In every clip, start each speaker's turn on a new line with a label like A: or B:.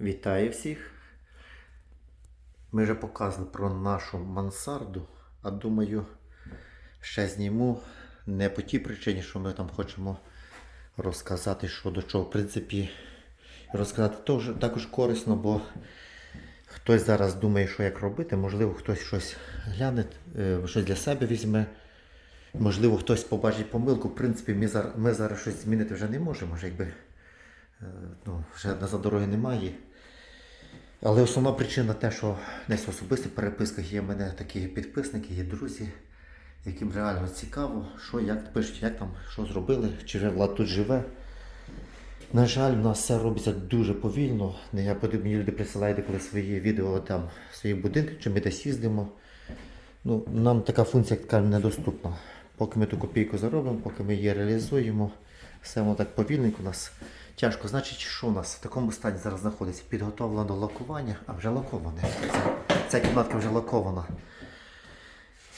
A: Вітаю всіх. Ми вже показували про нашу мансарду, а думаю, ще зніму не по тій причині, що ми там хочемо розказати, що до чого. В принципі, розказати теж, також корисно, бо хтось зараз думає, що як робити, можливо, хтось щось гляне, е, щось для себе візьме. Можливо, хтось побачить помилку. В принципі, ми зараз, ми зараз щось змінити вже не можемо, вже якби е, ну, вже назад дороги немає. Але основна причина те, що десь в особистих переписках є в мене такі підписники, є друзі, яким реально цікаво, що як пишуть, як там, що зробили, чи влад тут живе. На жаль, в нас все робиться дуже повільно. Я мені люди присилають коли свої відео там в своїх будинках, чи ми десь їздимо. Ну, нам така функція така недоступна. Поки ми ту копійку заробимо, поки ми її реалізуємо, все воно так повільненько у нас тяжко. Значить, що у нас в такому стані зараз знаходиться? Підготовлено до лакування, а вже лаковане. Ця, ця кімнатка вже лакована.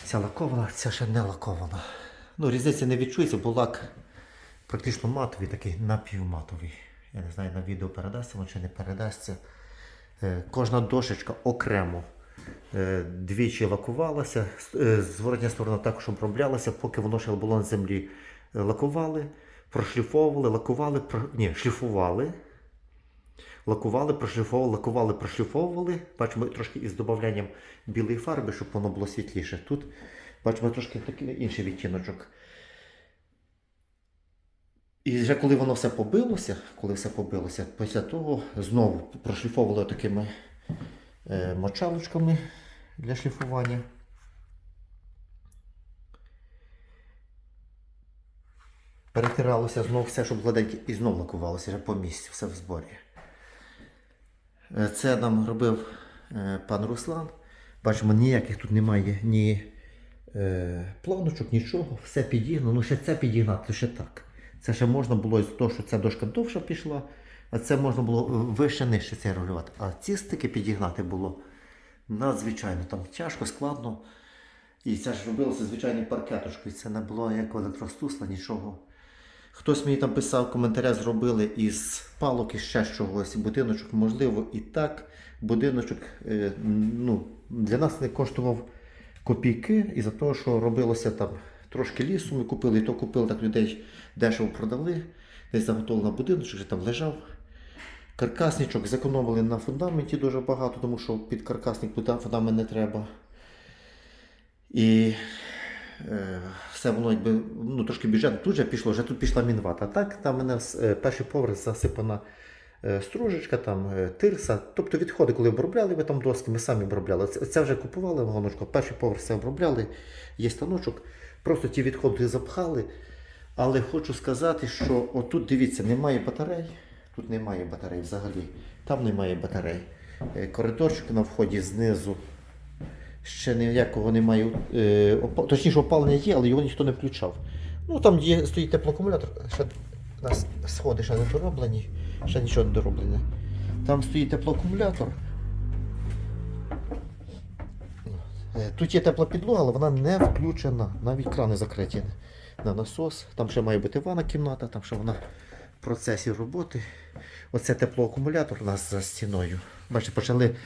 A: Ця лакована, ця ще не лакована. Ну, різниця не відчується, бо лак практично матовий, такий напівматовий. Я не знаю, на відео передасться воно чи не передасться. Е, Кожна дошечка окремо е, двічі лакувалася, е, зворотня сторона також оброблялася, поки воно ще було на землі. Е, Лакували, прошліфовували, лакували, про... ні, шліфували. Лакували, прошліфовували, лакували, прошліфовували. Бачимо трошки із додаванням білої фарби, щоб воно було світліше. Тут бачимо трошки такий інший відтіночок. І вже коли воно все побилося, коли все побилося, після того знову прошліфовували такими е, мочалочками для шліфування. Перетиралося знову все, щоб гладеньке, і знову лакувалося вже по місці, все в зборі. Е, Це нам робив е, пан Руслан. Бачимо, ніяких тут немає ні е, планочок, нічого, все підігнано. Ну, ще це підігнати, ще так. Це ще можна було із того, що ця дошка довша пішла, а це можна було вище нижче це регулювати. А ці стики підігнати було надзвичайно там тяжко, складно. І це ж робилося звичайною паркеточкою. Це не було ніякого електростусла, нічого. Хтось мені там писав в коментарях, зробили із палок і ще чогось будиночок. Можливо, і так. Будиночок е, ну, для нас не коштував копійки, із-за того, що робилося там трошки лісу, ми купили, і то купили так людей дешево продали. Десь заготовили будиночок, вже там лежав. Каркасничок зекономили на фундаменті дуже багато, тому що під каркасник фундамент не треба. І е, все воно якби ну, трошки бюджетно. Тут же пішло, вже тут пішла мінвата. Так там мене е, перший поверх засипана е, стружечка, там е, тирса. Тобто відходи, коли обробляли ми там доски, ми самі обробляли. Це, вже купували вагоночку, перший поверх все обробляли, є станочок. Просто ті відходи запхали. Але хочу сказати, що отут дивіться, немає батарей. Тут немає батарей взагалі. Там немає батарей. Коридорчик на вході знизу. Ще ніякого немає. Е, опа- точніше, опалення є, але його ніхто не включав. Ну там є, стоїть теплоакумулятор, ще у нас сходи ще не дороблені, ще нічого не дороблене. Там стоїть теплоакумулятор. Е, Тут є тепла підлога, але вона не включена. Навіть крани закриті на насос. Там ще має бути ванна кімната, там ще вона в процесі роботи. Оце теплоакумулятор у нас за стіною. Бачите, почали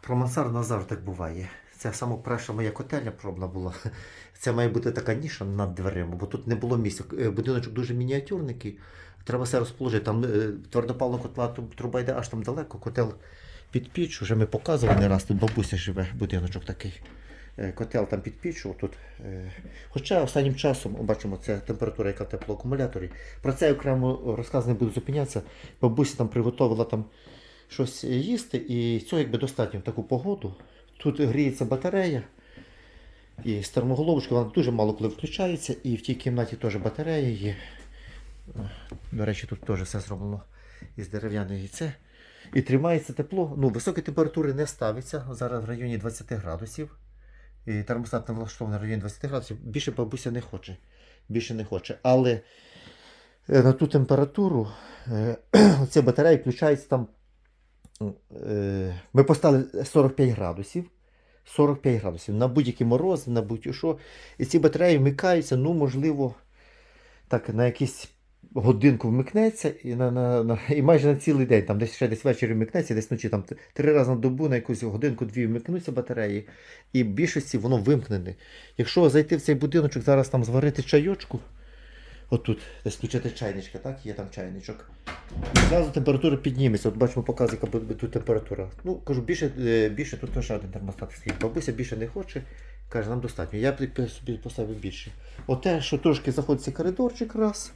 A: про мансард назавжди так буває. Це саме перша моя котельня пробна була. Це має бути така ніша над дверима, бо тут не було місця. Е, Будиночок дуже мініатюрний. Треба все розположити. Там е, твердопална котла труба йде аж там далеко, котел під піч. Вже ми показували не раз, тут бабуся живе, будиночок такий. Е, Котел там під піччю. Тут. Хоча останнім часом, бачимо, це температура, яка в теплоакумуляторі. Про це я окремо розказ не буду зупинятися. Бабуся там приготувала там щось їсти, і цього якби достатньо в таку погоду. Тут гріється батарея. І з термоголовочки вона дуже мало коли включається, і в тій кімнаті теж батарея є. До речі, тут теж все зроблено із дерев'яної це. І тримається тепло. Ну, високі температури не ставиться. Зараз в районі 20 градусів. І термостат не влаштований в районі 20 градусів. Більше бабуся не хоче. Більше не хоче. Але е, на ту температуру е, ця батарея включається там. Е, Ми поставили 45 градусів. 45 градусів. На будь-які морози, на будь-що. І ці батареї вмикаються, ну, можливо, так, на якісь годинку вмикнеться і, на, на, на, і майже на цілий день, там десь ще десь ввечері вмикнеться, десь вночі там три рази на добу на якусь годинку-дві вмикнуться батареї, і в більшості воно вимкнене. Якщо зайти в цей будиночок, зараз там зварити чайочку, отут, десь включити чайничка, так, є там чайничок. І зразу температура підніметься. От бачимо, показує, яка буде тут температура. Ну, кажу, більше, е, більше тут ще один термостат стоїть. Бабуся більше не хоче, каже, нам достатньо. Я собі поставив більше. Оте, що трошки заходиться коридорчик раз.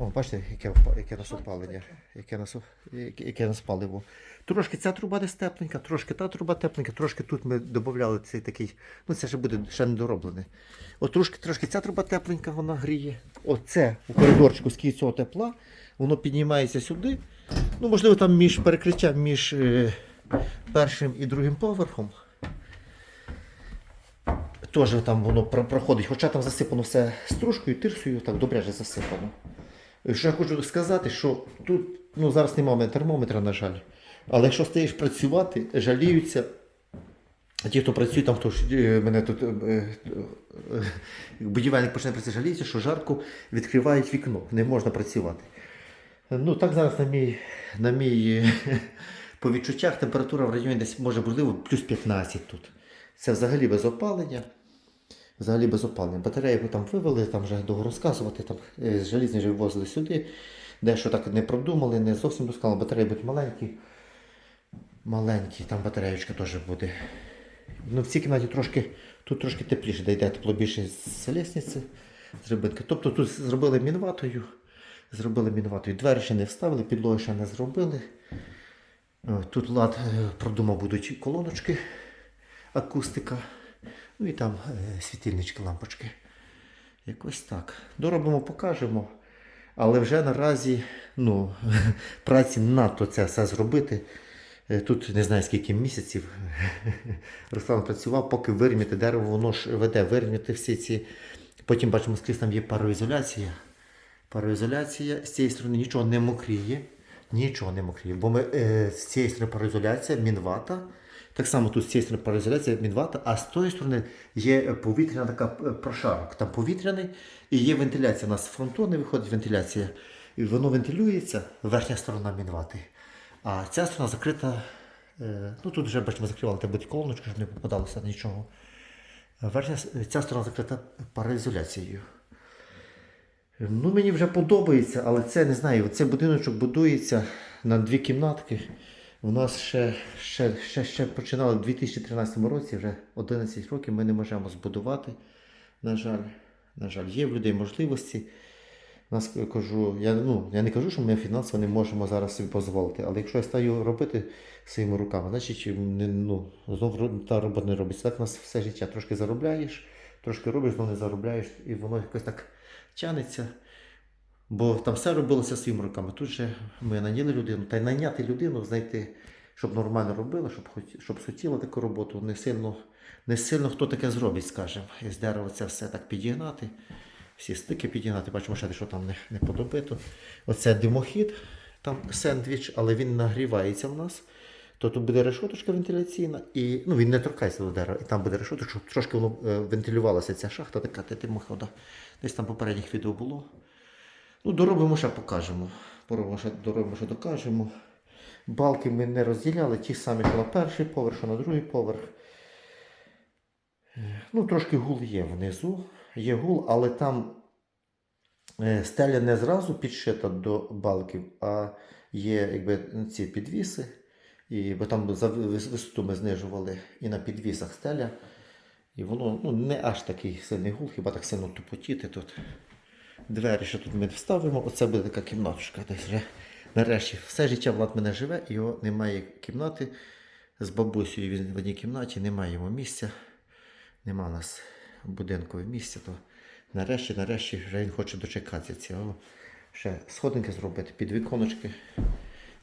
A: О, бачите, яке, яке нас опалення, яке нас, яке, яке нас паливо. Трошки ця труба десь тепленька, трошки та труба тепленька, трошки тут ми додавали цей такий, ну це ще буде ще не дороблене. От трошки, трошки ця труба тепленька, вона гріє. Оце у коридорчику скільки цього тепла, воно піднімається сюди. Ну, можливо, там між перекриттям між е, першим і другим поверхом. Теж там воно проходить, хоча там засипано все стружкою, тирсою, так добре засипано. Що я хочу сказати, що тут ну, зараз немає термометра, на жаль. Але якщо стаєш працювати, жаліються. Ті, хто працює, там хто е, мене тут е, е, будівельник почне працювати, жаліється, що жарко відкривають вікно, не можна працювати. Ну так зараз на мій, на мій по відчуттях температура в районі десь може можливо плюс 15 тут. Це взагалі без опалення. Взагалі без опалення. Батареї ми там вивели, там вже довго розказувати, там е, з желізні вже вивозили сюди. Дещо так не продумали, не зовсім досконало. Батареї будуть маленькі. Маленькі, там батареєчка теж буде. Ну, в цій кімнаті трошки, тут трошки тепліше, де йде тепло більше з лісниці, з рибинки. Тобто тут зробили мінватою. Зробили мінватою. Двері ще не вставили, підлоги ще не зробили. Тут лад е, продумав будуть колоночки, акустика. Ну і там е, світильнички, лампочки. Якось так. Доробимо, покажемо. Але вже наразі ну, праці надто це все зробити. Е, Тут не знаю скільки місяців Руслан працював, поки вирівняти дерево, воно ж веде вирівняти всі ці. Потім бачимо, скрізь там є пароізоляція. Пароізоляція з цієї сторони нічого не мокріє. Нічого не мокріє. Бо ми е, з цієї сторони пароізоляція, мінвата. Так само тут з цієї сторони пароізоляція, мінвата, а з тої сторони є повітряна така е, прошарок. Там повітряний і є вентиляція. У нас з фронтони виходить вентиляція. І воно вентилюється, верхня сторона мінвати. А ця сторона закрита. е, Ну тут вже бачимо, закривали тебе колоночку, щоб не попадалося нічого. Верхня, ця сторона закрита пароізоляцією. Ну, мені вже подобається, але це не знаю. Цей будиночок будується на дві кімнатки. У нас ще, ще, ще, ще починали в 2013 році, вже 11 років ми не можемо збудувати. На жаль, на жаль, є в людей можливості. Нас е, кажу, я, ну, я не кажу, що ми фінансово не можемо зараз собі дозволити, але якщо я стаю робити своїми руками, значить ну, знову та робота не робиться. Так у нас все життя. Трошки заробляєш, трошки робиш, знову не заробляєш, і воно якось так тянеться. Бо там все робилося своїми руками. Тут же ми наняли людину, та й найняти людину, знайти, щоб нормально робила, щоб, щоб хотіла таку роботу, не сильно, не сильно хто таке зробить, скажімо. Із дерева це все так підігнати, всі стики підігнати, бачимо, ще що там не, не подобито. Оце димохід, там сендвіч, але він нагрівається в нас. То тут буде решоточка вентиляційна, і ну, він не торкається до дерева, і там буде решоточка, щоб трошки воно е, вентилювалася ця шахта, така та димохода. Десь там попередніх відео було. Ну, доробимо ще покажемо. Поробимо ще, доробимо ще докажемо. Балки ми не розділяли, ті самі, що на перший поверх, що на другий поверх. Ну, трошки гул є внизу. Є гул, але там е, стеля не зразу підшита до балків, а є якби, ці підвіси. І, бо там за висоту ми знижували і на підвісах стеля. І воно ну, не аж такий сильний гул, хіба так сильно тупотіти тут. Двері, що тут ми вставимо, оце буде така кімнатушка. Десь нарешті все життя Влад мене живе, його немає кімнати. З бабусею він в одній кімнаті, немає йому місця. Нема у нас будинкового місця, то нарешті, нарешті вже він хоче дочекатися цього. Ще сходинки зробити, під віконочки.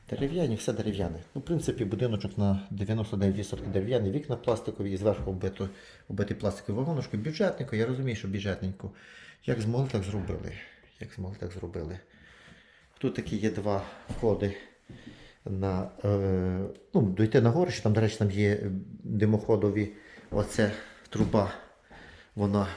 A: Дерев'яні, все дерев'яне. Ну, в принципі, будиночок на 99% дерев'яний, вікна пластикові і зверху оббито, оббитий пластиковою вагоночкою. Бюджетненько, я розумію, що бюджетненько. Як змогли, так зробили. Як змогли, так зробили. Тут такі є два входи на, е, ну, дойти на горище, там, до речі, там є димоходові, оце труба, вона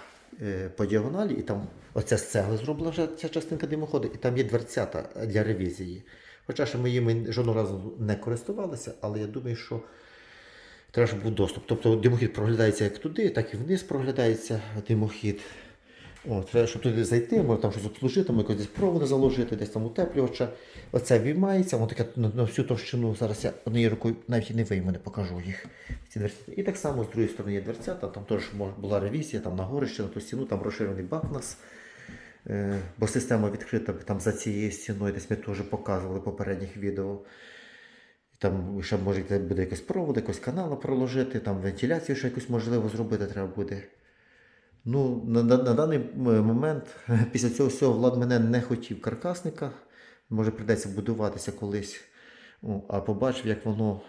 A: е, по діагоналі, і там оця з цегли зроблена вже ця частинка димоходу, і там є дверцята для ревізії. Хоча ще ми їм жодного разу не користувалися, але я думаю, що треба, був доступ. Тобто димохід проглядається як туди, так і вниз проглядається димохід. О, треба, щоб туди зайти, може там щось обслужити, може десь проводи заложити, десь там утеплювача. Оце виймається, воно таке на, на всю товщину. Зараз я однією рукою навіть не вийму, не покажу їх. Ці дверцята. І так само з другої сторони є дверцята, там теж була ревізія, там на горище, на ту стіну, там розширений бак нас. Е, бо система відкрита там за цією стіною, десь ми теж показували попередніх відео. Там ще може буде якийсь провод, якось канал проложити, там вентиляцію ще якусь можливо зробити треба буде. Ну, на, на, на даний момент, після цього всього, Влад мене не хотів каркасника. Може, прийдеться будуватися колись. О, а побачив, як воно,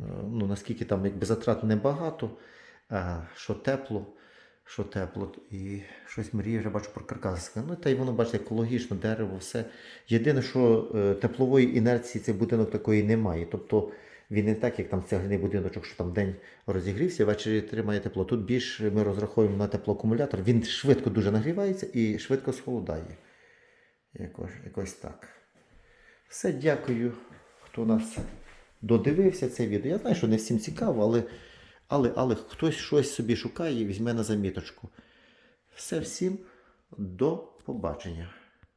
A: е, ну, наскільки там якби затрат небагато, а що тепло, що тепло. І щось мріє, вже бачу про каркасника. Ну, та й воно, бачите, екологічно, дерево, все. Єдине, що е, теплової інерції цей будинок такої немає. Тобто він не так, як там цегляний будиночок, що там день розігрівся, ввечері тримає тепло. Тут більш ми розраховуємо на теплоакумулятор. Він швидко дуже нагрівається і швидко схолодає. Якось, якось так. Все, дякую, хто нас додивився це відео. Я знаю, що не всім цікаво, але, але, але хтось щось собі шукає і візьме на заміточку. Все всім до побачення.